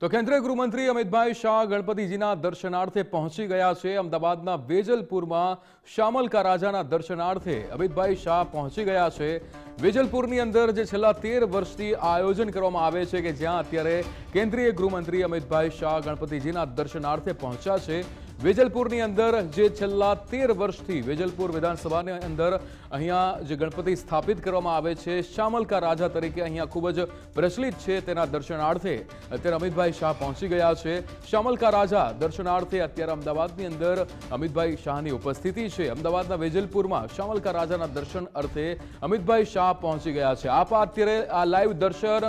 તો કેન્દ્રીય ગૃહમંત્રી અમિતભાઈ શાહ ગણપતિજીના દર્શનાર્થે પહોંચી ગયા છે. અમદાવાદના વેજલપુરમાં શામલકા રાજાના દર્શનાર્થે અમિતભાઈ શાહ પહોંચી ગયા છે. વેજલપુરની અંદર જે છેલ્લા તેર વર્ષથી આયોજન કરવામાં આવે છે કે જ્યાં અત્યારે કેન્દ્રીય ગૃહમંત્રી અમિતભાઈ શાહ ગણપતિજીના દર્શનાર્થે પહોંચ્યા છે. વેજલપુરની અંદર જે છેલ્લા તેર વર્ષથી વેજલપુર વિધાનસભાની અંદર અહીંયા જે ગણપતિ સ્થાપિત કરવામાં આવે છે શામલકા રાજા તરીકે અહીંયા ખૂબ જ પ્રચલિત છે તેના દર્શનાર્થે. અત્યારે અમિતભાઈ શાહ પહોંચી ગયા છે. શામલકા રાજા દર્શનાર્થે અત્યારે અમદાવાદની અંદર અમિતભાઈ શાહની ઉપસ્થિતિ છે. અમદાવાદના વેજલપુરમાં શામલકા રાજાના દર્શન અર્થે અમિતભાઈ શાહ પહોંચી ગયા છે. આપ અત્યારે આ લાઈવ દર્શન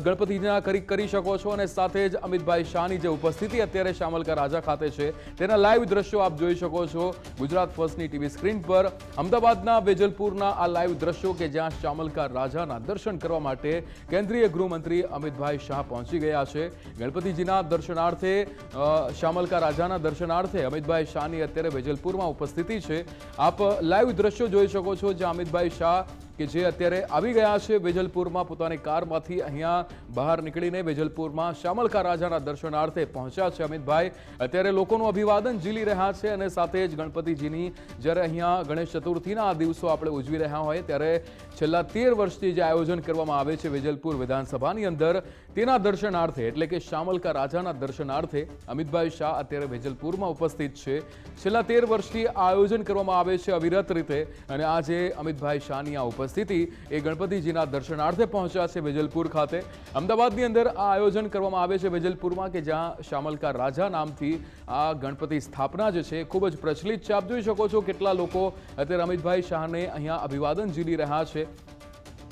ગણપતિના કરી શકો છો અને સાથે જ અમિતભાઈ શાહની જે ઉપસ્થિતિ અત્યારે શામલકા રાજા ખાતે છે તેના લાઈવ દ્રશ્યો આપ જોઈ શકો છો ગુજરાત ફર્સ્ટની ટીવી સ્ક્રીન પર. અમદાવાદના વેજલપુરના આ લાઈવ દ્રશ્યો કે જ્યાં શામલકા રાજાના દર્શન કરવા માટે કેન્દ્રીય ગૃહમંત્રી અમિતભાઈ શાહ પહોંચી ગયા છે. ગણપતિજીના દર્શનાર્થે શામલકા રાજાના દર્શનાર્થે અમિતભાઈ શાહની અત્યારે વેજલપુરમાં ઉપસ્થિતિ છે. આપ લાઈવ દ્રશ્યો જોઈ શકો છો જ્યાં અમિતભાઈ શાહ કે જે અત્યારે આવી ગયા છે વેજલપુરમાં. પોતાની કારમાંથી અહીંયા બહાર નીકળીને વેજલપુરમાં શ્યામલકા રાજાના દર્શનાર્થે પહોંચ્યા છે અમિતભાઈ. અત્યારે લોકોનું અભિવાદન ઝીલી રહ્યા છે અને સાથે જ ગણપતિજીની જ્યારે અહીંયા ગણેશ ચતુર્થીના આ દિવસો આપણે ઉજવી રહ્યા હોય ત્યારે છેલ્લા તેર વર્ષથી જે આયોજન કરવામાં આવે છે વેજલપુર વિધાનસભાની અંદર, તેના દર્શનાર્થે એટલે કે શ્યામલકા રાજાના દર્શનાર્થે અમિતભાઈ શાહ અત્યારે વેજલપુરમાં ઉપસ્થિત છે. છેલ્લા તેર વર્ષથી આયોજન કરવામાં આવે છે અવિરત રીતે અને આજે અમિતભાઈ શાહની આ ઉપસ્થિતિ એ ગણપતિજીના દર્શનાર્થે પહોંચ્યા છે વેજલપુર ખાતે. અમદાવાદની અંદર આ આયોજન કરવામાં આવે છે વેજલપુરમાં કે જ્યાં શામલકા રાજા નામથી આ ગણપતિ સ્થાપના જે છે ખૂબ જ પ્રચલિત છે. આપ જોઈ શકો છો કેટલા લોકો અત્યારે અમિતભાઈ શાહને અહીંયા અભિવાદન ઝીલી રહ્યા છે.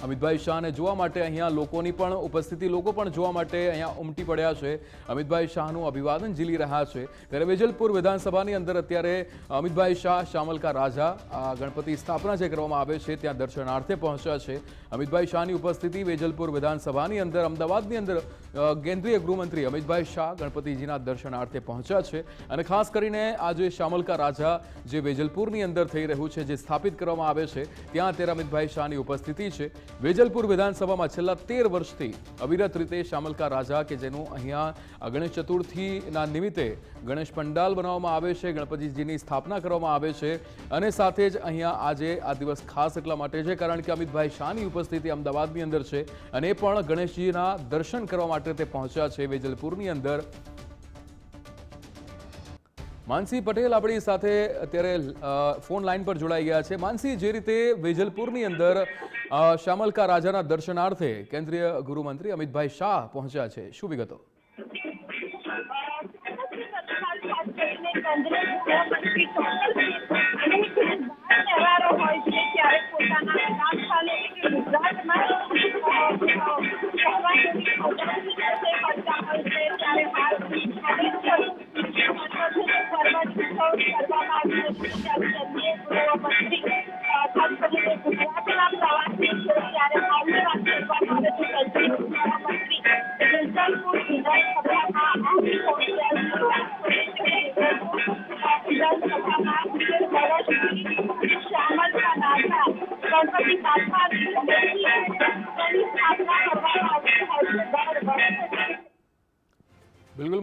અમિતભાઈ શાહને જોવા માટે અહીંયા લોકોની પણ ઉપસ્થિતિ, લોકો પણ જોવા માટે અહીંયા ઉમટી પડ્યા છે. અમિતભાઈ શાહનું અભિવાદન ઝીલી રહ્યા છે. ત્યારે વેજલપુર વિધાનસભાની અંદર અત્યારે અમિતભાઈ શાહ, શામલકા રાજા, આ ગણપતિ સ્થાપના જે કરવામાં આવે છે, ત્યાં દર્શનાર્થે પહોંચ્યા છે. અમિતભાઈ શાહની ઉપસ્થિતિ વેજલપુર વિધાનસભાની અંદર, અમદાવાદની અંદર કેન્દ્રીય ગૃહમંત્રી અમિતભાઈ શાહ ગણપતિજીના દર્શનાર્થે પહોંચ્યા છે અને ખાસ કરીને આજે શામલકા રાજા જે વેજલપુરની અંદર થઈ રહ્યું છે, જે સ્થાપિત કરવામાં આવે છે, ત્યાં અત્યારે અમિતભાઈ શાહની ઉપસ્થિતિ છે. વેજલપુર વિધાનસભામાં છેલ્લા તેર વર્ષથી અવિરત રીતે શામલકા રાજા કે જેનું અહીંયા ગણેશ ચતુર્થીના નિમિત્તે ગણેશ પંડાલ બનાવવામાં આવે છે, ગણપતિજીની સ્થાપના કરવામાં આવે છે અને સાથે જ અહીંયા આજે આ દિવસ ખાસ એટલા માટે છે કારણ કે અમિતભાઈ શાહની ઉપસ્થિતિ અમદાવાદની અંદર છે અને પણ ગણેશજીના દર્શન કરવા માટે તે પહોંચ્યા છે વેજલપુરની અંદર. માનસી પટેલ આપણી સાથે અત્યારે ફોન લાઈન પર જોડાઈ ગયા છે. માનસી, જે રીતે વેજલપુરની અંદર શ્યામલકા રાજાના દર્શનાર્થે કેન્દ્રીય ગૃહમંત્રી અમિતભાઈ શાહ પહોંચ્યા છે. શું વિગતો? ગુજરાતમાં Gracias.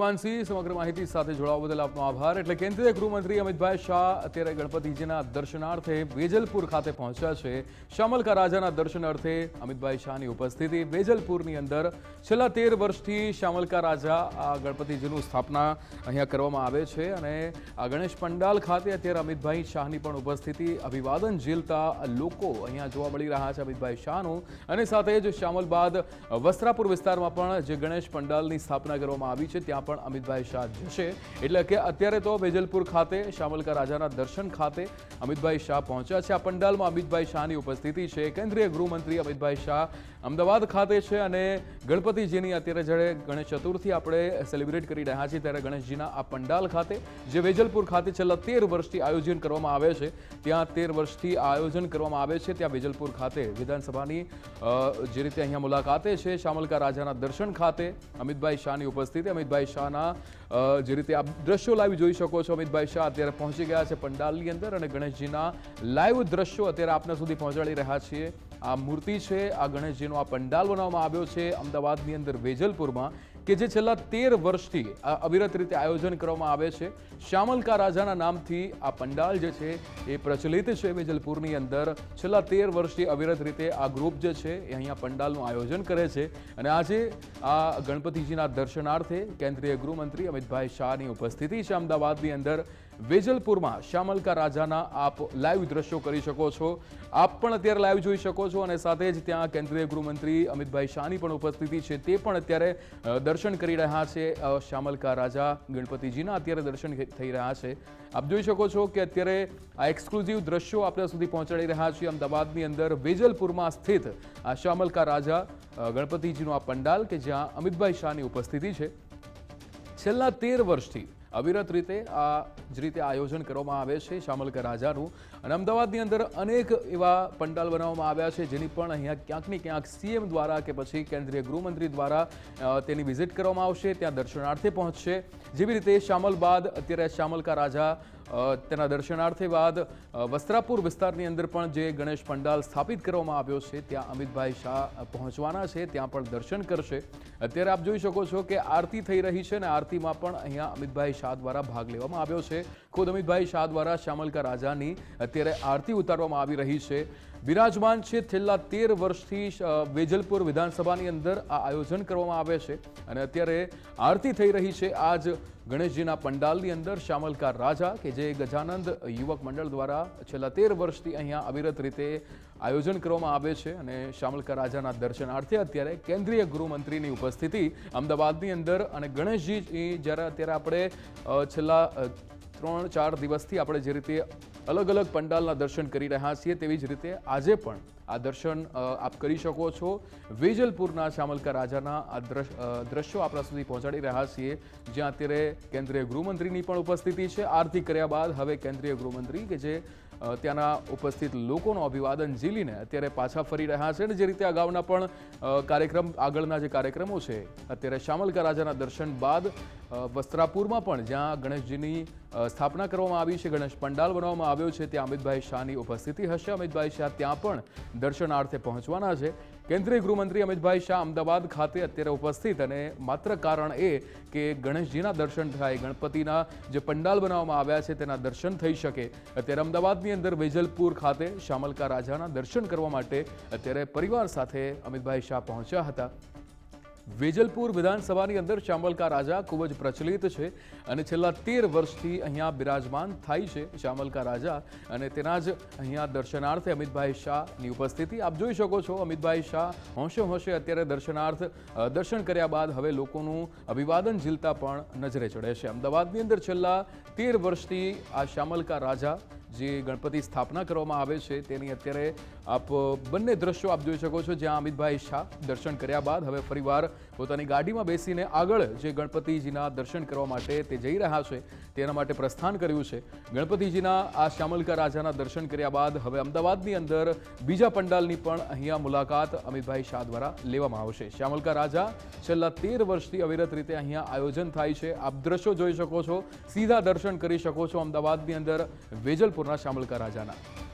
માનસી, સમગ્ર માહિતી સાથે જોડાવા બદલ આપનો આભાર. એટલે કેન્દ્રીય ગૃહમંત્રી અમિતભાઈ શાહ અત્યારે ગણપતિજીના દર્શનાર્થે વેજલપુર ખાતે પહોંચ્યા છે. શામલકા રાજાના દર્શન અર્થે અમિતભાઈ શાહની ઉપસ્થિતિ. વેજલપુરની અંદર છેલ્લા તેર વર્ષથી શામલકા રાજા આ ગણપતિજીનું સ્થાપના અહીંયા કરવામાં આવે છે અને આ ગણેશ પંડાલ ખાતે અત્યારે અમિતભાઈ શાહની પણ ઉપસ્થિતિ. અભિવાદન ઝીલતા લોકો અહીંયા જોવા મળી રહ્યા છે અમિતભાઈ શાહનું. અને સાથે જ શામલ બાદ વસ્ત્રાપુર વિસ્તારમાં પણ જે ગણેશ પંડાલની સ્થાપના કરવામાં આવી છે, ત્યાં પણ અમિતભાઈ શાહ જશે. એટલે કે અત્યારે તો વેજલપુર ખાતે શામલકા રાજાના દર્શન ખાતે અમિતભાઈ શાહ પહોંચ્યા છે. આ પંડાલમાં અમિતભાઈ શાહની ઉપસ્થિતિ છે. કેન્દ્રીય ગૃહમંત્રી અમિતભાઈ શાહ અમદાવાદ ખાતે છે અને ગણપતિજીની અત્યારે જ્યારે ગણેશ ચતુર્થી આપણે સેલિબ્રેટ કરી રહ્યા છીએ ત્યારે ગણેશજીના આ પંડાલ ખાતે, જે વેજલપુર ખાતે છેલ્લા તેર વર્ષથી આયોજન કરવામાં આવે છે, ત્યાં તેર વર્ષથી આયોજન કરવામાં આવે છે. ત્યાં વેજલપુર ખાતે વિધાનસભાની જે રીતે અહીંયા મુલાકાતે છે, શામલકા રાજાના દર્શન ખાતે અમિતભાઈ શાહની ઉપસ્થિતિ, અમિતભાઈ શાહના જે રીતે આપ દ્રશ્યો લાઈવ જોઈ શકો છો, અમિતભાઈ શાહ અત્યારે પહોંચી ગયા છે પંડાલની અંદર અને ગણેશજીના લાઈવ દ્રશ્યો અત્યારે આપના સુધી પહોંચાડી રહ્યા છીએ. આ મૂર્તિ છે, આ ગણેશજીનો આ પંડાલ બનાવવામાં આવ્યો છે, અમદાવાદની અંદર વેજલપુરમાં. કે જે છેલ્લા તેર વર્ષથી અવિરત રીતે આયોજન કરવામાં આવે છે. શ્યામલકા રાજાના નામથી આ પંડાલ જે છે એ પ્રચલિત છે વેજલપુરની અંદર. છેલ્લા તેર વર્ષથી અવિરત રીતે આ ગ્રુપ જે છે એ અહીંયા પંડાલનું આયોજન કરે છે. અને આજે આ ગણપતિજીના દર્શનાર્થે કેન્દ્રીય ગૃહમંત્રી અમિતભાઈ શાહની ઉપસ્થિતિ છે અમદાવાદની અંદર. વેજલપુરમાં શ્યામલકા રાજાના આપ લાઈવ દ્રશ્યો કરી શકો છો. આપ પણ અત્યારે લાઈવ જોઈ શકો છો અને સાથે જ ત્યાં કેન્દ્રીય ગૃહમંત્રી અમિતભાઈ શાહની પણ ઉપસ્થિતિ છે. તે પણ અત્યારે દર્શન કરી રહ્યા છે. શ્યામલકા રાજા ગણપતિજીના અત્યારે દર્શન થઈ રહ્યા છે. આપ જોઈ શકો છો કે અત્યારે આ એક્સક્લુઝિવ દ્રશ્યો આપણા સુધી પહોંચાડી રહ્યા છીએ અમદાવાદની અંદર વેજલપુરમાં સ્થિત આ શ્યામલકા રાજા ગણપતિજીનો આ પંડાલ કે જ્યાં અમિતભાઈ શાહની ઉપસ્થિતિ છે. છેલ્લા તેર વર્ષથી અવિરત રીતે આ જ રીતે આયોજન કરવામાં આવે છે શામલકા રાજાનું. અને અમદાવાદની અંદર અનેક એવા પંડાલ બનાવવામાં આવ્યા છે, જેની પણ અહીંયા ક્યાંક ને ક્યાંક સીએમ દ્વારા કે પછી કેન્દ્રીય ગૃહમંત્રી દ્વારા તેની વિઝિટ કરવામાં આવશે, ત્યાં દર્શનાર્થે પહોંચશે. જેવી રીતે શામલ બાદ અત્યારે શામલકા રાજા તેના દર્શનાર્થે બાદ વસ્ત્રાપુર વિસ્તારની અંદર પણ જે ગણેશ પંડાલ સ્થાપિત કરવામાં આવ્યો છે, ત્યાં અમિતભાઈ શાહ પહોંચવાના છે, ત્યાં પણ દર્શન કરશે. અત્યારે આપ જોઈ શકો છો કે આરતી થઈ રહી છે અને આરતીમાં પણ અહીંયા અમિતભાઈ શાહ દ્વારા ભાગ લેવામાં આવ્યો છે. ખુદ અમિતભાઈ શાહ દ્વારા શ્યામલકા રાજાની અત્યારે આરતી ઉતારવામાં આવી રહી છે. બિરાજમાન છે છેલ્લા તેર વર્ષથી વેજલપુર વિધાનસભાની અંદર આ આયોજન કરવામાં આવે છે અને અત્યારે આરતી થઈ રહી છે. આજ ગણેશજીના પંડાલની અંદર શ્યામલકા રાજા કે જે ગજાનંદ યુવક મંડળ દ્વારા છેલ્લા તેર વર્ષથી અહીંયા અવિરત રીતે આયોજન કરવામાં આવે છે અને શ્યામલકા રાજાના દર્શનાર્થે અત્યારે કેન્દ્રીય ગૃહમંત્રીની ઉપસ્થિતિ અમદાવાદની અંદર અને ગણેશજી જ્યારે અત્યારે આપણે છેલ્લા ત્રણ ચાર દિવસથી આપણે જે રીતે અલગ અલગ પંડાલના દર્શન કરી રહ્યા છીએ તેવી જ રીતે આજે પણ આ દર્શન આપ કરી શકો છો. વેજલપુરના શ્યામલકા રાજાના આ દ્રશ- દ્રશ્યો આપણા સુધી પહોંચાડી રહ્યા છીએ, જ્યાં અત્યારે કેન્દ્રીય ગૃહમંત્રીની પણ ઉપસ્થિતિ છે. આરતી કર્યા બાદ હવે કેન્દ્રીય ગૃહમંત્રી કે જે ત્યાંના ઉપસ્થિત લોકોનું અભિવાદન ઝીલીને અત્યારે પાછા ફરી રહ્યા છે. અને જે રીતે અગાઉના પણ કાર્યક્રમ, આગળના જે કાર્યક્રમો છે, અત્યારે શામલકા રાજાના દર્શન બાદ વસ્ત્રાપુરમાં પણ જ્યાં ગણેશજીની સ્થાપના કરવામાં આવી છે, ગણેશ પંડાલ બનાવવામાં આવ્યો છે, ત્યાં અમિતભાઈ શાહની ઉપસ્થિતિ હશે. અમિતભાઈ શાહ ત્યાં પણ દર્શનાર્થે પહોંચવાના છે. કેન્દ્રીય ગૃહમંત્રી અમિતભાઈ શાહ અમદાવાદ ખાતે અત્યારે ઉપસ્થિત અને માત્ર કારણ એ કે ગણેશજીના દર્શન થાય, ગણપતિના જે પંડાલ બનાવવામાં આવ્યા છે, તેના દર્શન થઈ શકે. અત્યારે અમદાવાદની અંદર વેજલપુર ખાતે શામલકા રાજાના દર્શન કરવા માટે અત્યારે પરિવાર સાથે અમિતભાઈ શાહ પહોંચ્યા હતા. વેજલપુર વિધાનસભાની અંદર શ્યામલકા રાજા ખૂબ જ પ્રચલિત છે અને છેલ્લા તેર વર્ષથી અહીંયા બિરાજમાન થાય છે શ્યામલકા રાજા અને તેના જ અહીંયા દર્શનાર્થે અમિતભાઈ શાહની ઉપસ્થિતિ. આપ જોઈ શકો છો અમિતભાઈ શાહ હોંશે હોંશે અત્યારે દર્શનાર્થ દર્શન કર્યા બાદ હવે લોકોનું અભિવાદન ઝીલતા પણ નજરે ચડે છે. અમદાવાદની અંદર છેલ્લા તેર વર્ષથી આ શ્યામલકા રાજા જે ગણપતિ સ્થાપના કરવામાં આવે છે તેની અત્યારે આપ બંને દ્રશ્યો આપ જોઈ શકો છો જ્યાં અમિતભાઈ શાહ દર્શન કર્યા બાદ હવે ફરીવાર પોતાની ગાડીમાં બેસીને આગળ જે ગણપતિજીના દર્શન કરવા માટે તે જઈ રહ્યા છે, તેના માટે પ્રસ્થાન કર્યું છે. ગણપતિજીના આ શ્યામલકા રાજાના દર્શન કર્યા બાદ હવે અમદાવાદની અંદર બીજા પંડાલની પણ અહીંયા મુલાકાત અમિતભાઈ શાહ દ્વારા લેવામાં આવશે. શ્યામલકા રાજા છેલ્લા તેર વર્ષથી અવિરત રીતે અહીંયા આયોજન થાય છે. આપ દ્રશ્યો જોઈ શકો છો, સીધા દર્શન કરી શકો છો અમદાવાદની અંદર વેજલપુરના શ્યામલકા રાજાના.